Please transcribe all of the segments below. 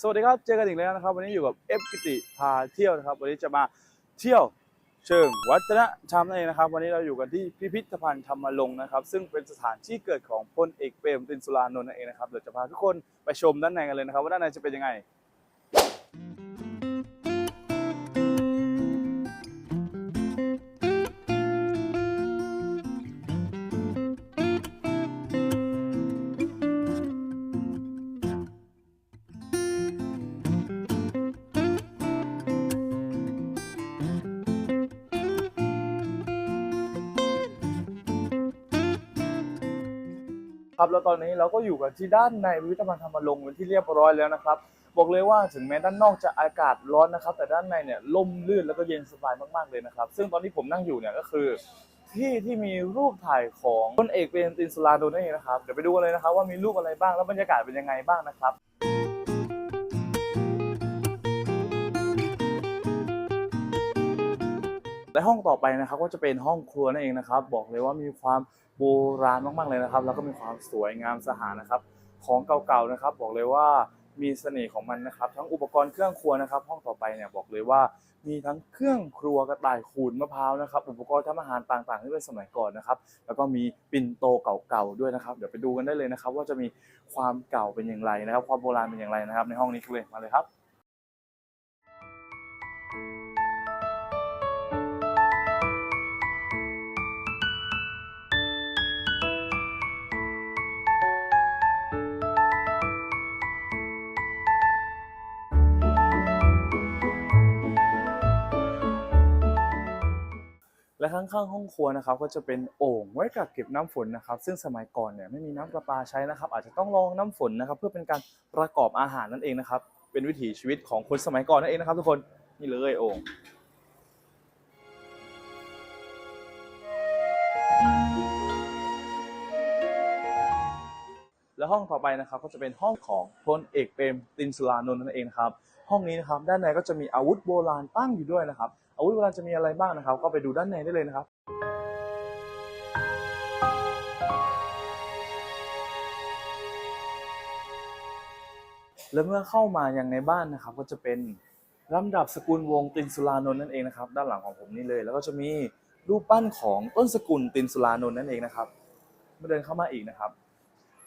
สวัสดีครับ เจอกันอีกแล้วนะครับ วันนี้อยู่กับเอฟกิติพาเที่ยวนะครับ วันนี้จะมาเที่ยวเชิงวัฒนธรรมนั่นเองนะครับ วันนี้เราอยู่กันที่พิพิธภัณฑ์ธรรมลงค์นะครับ ซึ่งเป็นสถานที่เกิดของพลเอกเปรมตินสุรานนท์นั่นเองนะครับเดี๋ยวจะพาทุกคนไปชมด้านในกันเลยนะครับ ว่าด้านในจะเป็นยังไง ครับแล้วตอนนี้เราก็อยู่กันที่ด้านในพิพิธภัณฑ์ธรรมรงค์เป็นที่เรียบร้อยแล้วนะครับ บอกเลยว่าถึงแม้ด้านนอกจะอากาศร้อนนะครับ แต่ด้านในเนี่ยล่มลื่นแล้วก็เย็นสบายมากๆเลยนะครับ ซึ่งตอนที่ผมนั่งอยู่เนี่ยก็คือที่ที่มีรูปถ่ายของพลเอกเปรมตินสุรานนท์นั่นเองนะครับเดี๋ยวไปดูกันเลยนะครับว่ามีรูปอะไรบ้างแล้วบรรยากาศเป็นยังไงบ้างนะครับ และห้องต่อไปนะครับก็จะเป็นห้องครัวนั่นเองนะครับ บอกเลยว่ามีความโบราณมากๆเลยนะครับ แล้วก็มีความสวยงามสะอานะครับ ของเก่าๆนะครับ บอกเลยว่ามีเสน่ห์ของมันนะครับ ทั้งอุปกรณ์เครื่องครัวนะครับ ห้องต่อไปเนี่ยบอกเลยว่า มีทั้งเครื่องครัวกระต่ายขูดมะพร้าวนะครับ อุปกรณ์ทำอาหารต่างๆที่เป็นสมัยก่อนนะครับ แล้วก็มีปิ่นโตเก่าๆด้วยนะครับ เดี๋ยวไปดูกันได้เลยนะครับ ว่าจะมีความเก่าเป็นอย่างไรนะครับ ความโบราณเป็นอย่างไรนะครับ ในห้องนี้เลยมาเลยครับ และข้างๆห้องครัวนะครับก็จะเป็นโอ่งไว้กักเก็บน้ำฝนนะครับ ซึ่งสมัยก่อนเนี่ยไม่มีน้ำประปาใช้นะครับ อาจจะต้องรองน้ำฝนนะครับ เพื่อเป็นการประกอบอาหารนั่นเองนะครับ เป็นวิถีชีวิตของคนสมัยก่อนนั่นเองนะครับ ทุกคนนี่เลยโอ่งและห้องต่อไปนะครับก็จะเป็นห้องของพลเอกเปรมตินสุรานนท์นั่นเองครับห้องนี้นะครับด้านในก็จะมีอาวุธโบราณตั้งอยู่ด้วยนะครับ อาวุธโบราณจะมีอะไรบ้างนะครับ ก็ไปดูด้านในได้เลยนะครับและเมื่อเข้ามาอยังในบ้านนะครับ ก็จะเป็นลำดับสกุลวงตินสุรานนท์นั่นเองนะครับ ด้านหลังของผมนี่เลย แล้วก็จะมีรูปปั้นของต้นสกุลตินสุรานนท์นั่นเองนะครับเมื่อเดินเข้ามาอีกนะครับ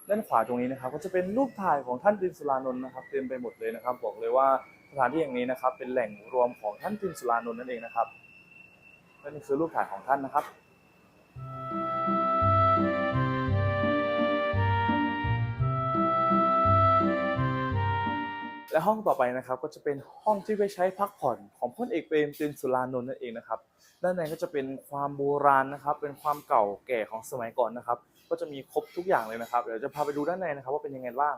ด้านขวาตรงนี้นะครับ ก็จะเป็นรูปถ่ายของท่านตินสุรานนท์นะครับ เต็มไปหมดเลยนะครับ บอกเลยว่า สถานที่แห่งนี้นะครับ เป็นแหล่งรวมของท่านตินสุรานนท์นั่นเองนะครับและนี่คือรูปถ่ายของท่านนะครับและห้องต่อไปนะครับก็จะเป็นห้องที่ไว้ใช้พักผ่อนของพลเอกเปรมตินสุรานนท์นั่นเองนะครับด้านในก็จะเป็นความโบราณนะครับ เป็นความเก่าแก่ของสมัยก่อนนะครับ ก็จะมีครบทุกอย่างเลยนะครับ เดี๋ยวจะพาไปดูด้านในนะครับ ว่าเป็นยังไงบ้าง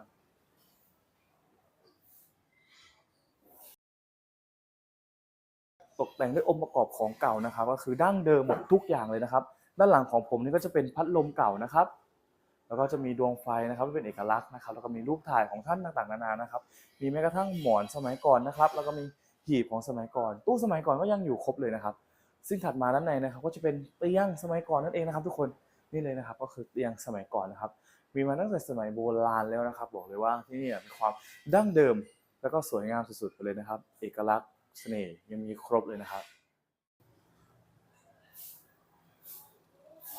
ตกแต่งด้วยองค์ประกอบของเก่านะครับ ก็คือดั้งเดิมหมดทุกอย่างเลยนะครับ ด้านหลังของผมนี่ก็จะเป็นพัดลมเก่านะครับ แล้วก็จะมีดวงไฟนะครับที่เป็นเอกลักษณ์นะครับ แล้วก็มีรูปถ่ายของท่านต่างๆนานานะครับ มีแม้กระทั่งหมอนสมัยก่อนนะครับ แล้วก็มีหีบของสมัยก่อน ตู้สมัยก่อนก็ยังอยู่ครบเลยนะครับ ซึ่งถัดมาด้านในนะครับ ก็จะเป็นเตียงสมัยก่อนนั่นเองนะครับ ทุกคนนี่เลยนะครับ ก็คือเตียงสมัยก่อนนะครับ มีมาตั้งแต่สมัยโบราณแล้วนะครับ บอกเลยว่าที่นี่มีความดั้งเดิม แล้วก็สวยงามสุดๆไปเลยนะครับ เอกลักษณ์ เสน่ห์ยังมีครบเลยนะครับ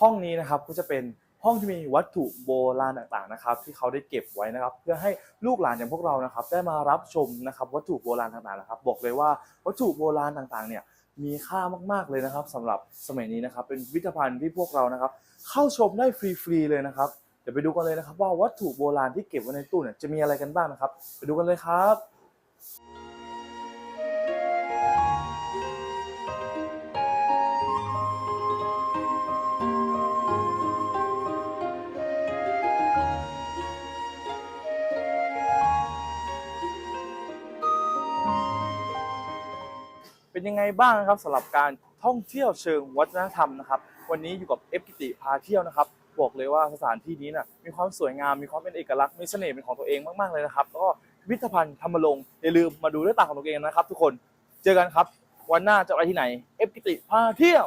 ห้องนี้นะครับก็จะเป็นห้องที่มีวัตถุโบราณต่างๆนะครับ ที่เขาได้เก็บไว้นะครับ เพื่อให้ลูกหลานอย่างพวกเรานะครับ ได้มารับชมนะครับ วัตถุโบราณต่างๆนะครับ บอกเลยว่าวัตถุโบราณต่างๆ เนี่ยมีค่ามากๆเลยนะครับสำหรับสมัยนี้นะครับ เป็นพิพิธภัณฑ์ที่พวกเรานะครับ เข้าชมได้ฟรีๆเลยนะครับเดี๋ยวไปดูกันเลยนะครับ ว่าวัตถุโบราณที่เก็บไว้ในตู้เนี่ยจะมีอะไรกันบ้างนะครับ ไปดูกันเลยครับ เป็นยังไงบ้างนะครับสำหรับการท่องเที่ยวเชิงวัฒนธรรมนะครับ วันนี้อยู่กับเอฟกิติพาเที่ยวนะครับบอกเลยว่าสถานที่นี้น่ะมีความสวยงามมีความเป็นเอกลักษณ์มีเสน่ห์เป็นของตัวเองมากๆเลยนะครับแล้วก็พิพิธภัณฑ์ธรรมรงค์อย่าลืมมาดูด้วยตาของตัวเองนะครับ ทุกคนเจอกันครับ วันหน้าจะไปที่ไหน เอฟกิติพาเที่ยว